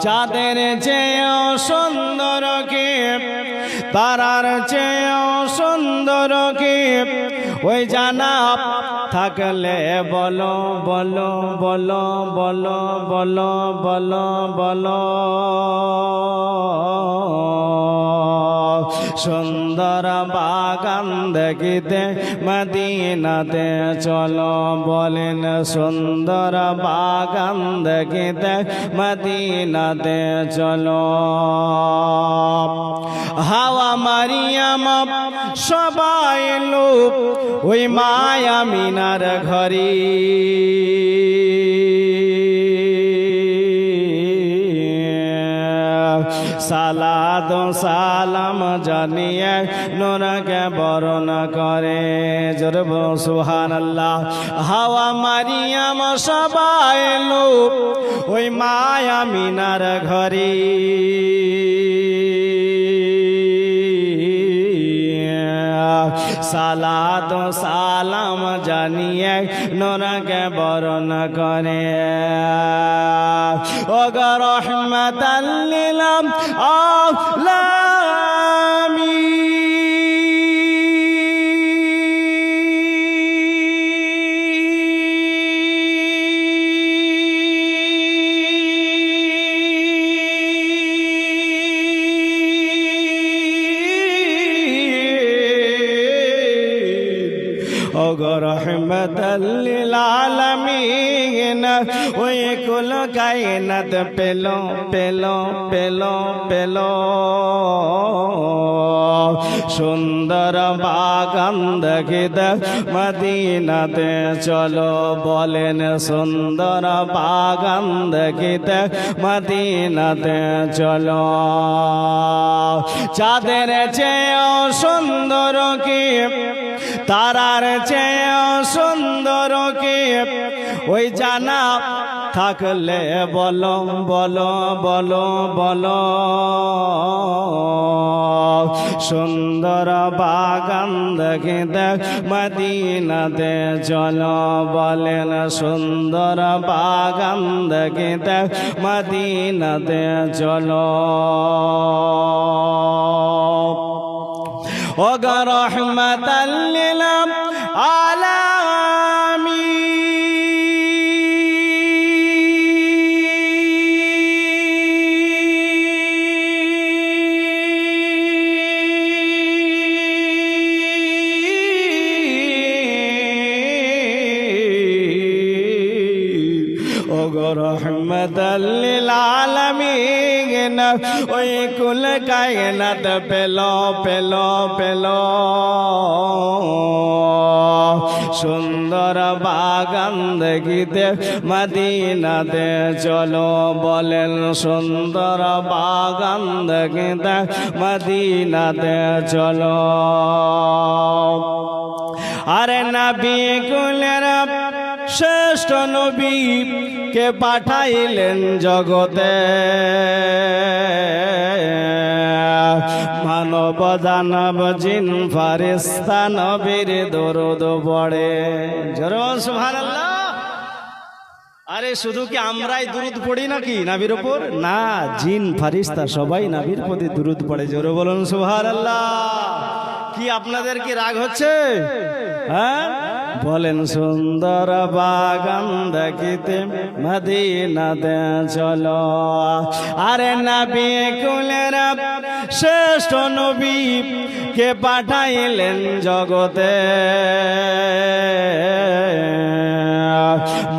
চাঁদের চেয়েও সুন্দর কে তারার চেয়েও সুন্দর কে ওই জানা থাকলে বলো বলো বলো বলো বলো বলো বলো। সুন্দর বাগান দেখিতে মদিনাতে চলো বলেন সুন্দর বাগান দেখিতে মদিনাতে চলো। হাওয়া মারিয়াম সবাই লোক ওই মায়া মিনার ঘরে সালাদ সালাম জানিয়ে নোরাকে বরণ করে। জরব সুহান আল্লাহ হাওয়া মারিয়াম সবাই লোক ওই মায়া মিনার ঘরে সালাদ সালাম জানিয়ে নোরাকে বরণ করে। ওগর রহমতাল্লিলাম আলামী কায়নাত পেল পেল পেল পেল। সুন্দর বাগান দেখিতে মদিনাতে চলো বলেন। সুন্দর বাগান দেখিতে মদিনাতে চলো। চাঁদের চেয়েও সুন্দর কি? তারার চেয়ে সুন্দর কি? ওই জানা থাকলে বলো বলো বলো বলো। সুন্দর বাগান দেখে দেখ, মদিনাতে চলো বলেন সুন্দর বাগান দেখে দেখ, মদিনাতে চলো وغ رحمة للعالمين ওই কুল কায়নাত পেল পেল পেল। সুন্দর বাগান দেখিতে মদিনাতে চলো বলেন, সুন্দর বাগান দেখিতে মদিনাতে চলো। আরে নবী কুলের শ্রেষ্ঠ নবী কে পাঠাইলেন জগতে? মানব দানব জিন ফারিস্তা নবীর দরদ পড়ে। জোর সুবহানাল্লাহ। আরে, শুধু কি আমরাই দুরুদ পড়ি নাকি নাবির উপর? না, জিন ফারিস্তা সবাই নাবির প্রতি দুরুদ পড়ে। জোরে বলুন, সুবহানাল্লাহ। কি আপনাদের কি রাগ হচ্ছে? হ্যাঁ? বলেন সুন্দর বাগান দেখিতে মদিনাতে চলো। আরে নবী কুলের শ্রেষ্ঠ নবী কে পাঠাইলেন জগতে?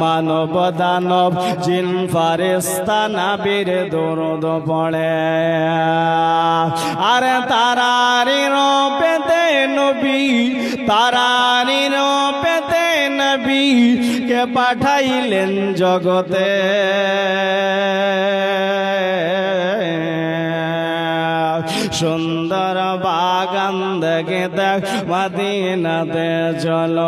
মানব দানব জিন ফারেস্তা নাবির দরদ পড়ে। আরে তারারি পেতে নবী পেতে নবী কে পাঠাইলেন জগতে। সুন্দর বাগান দেখে দেখ মদিনাতে চলো।